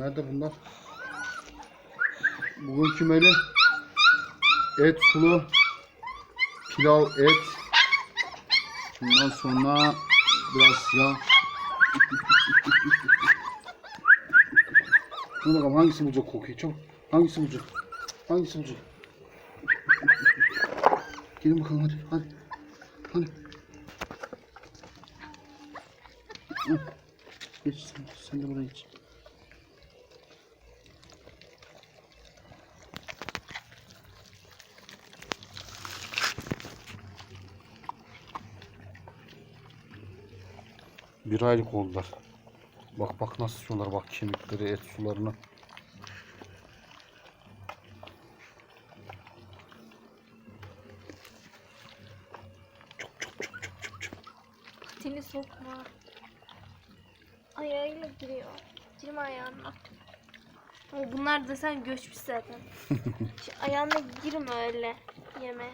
Nerede bunlar? Bugünkü menü et sulu, pilav et. Ondan sonra biraz yağ. Dur bakalım hangisi bulacak kokuyu çabuk. Hangisi bulacak? Hangisi bulacak? Gelin bakalım hadi hadi. Hadi. Geç sen, sen de buraya geç. Bir aylık oldular. Bak bak nasıl sular bak kemikleri et sularını. Çok çok çok çok çok çok. Patini sokma. Ayağıyla giriyor. Girme ayağına. Ama bunlar da sen göçmüş zaten. Ayağına girme öyle yeme.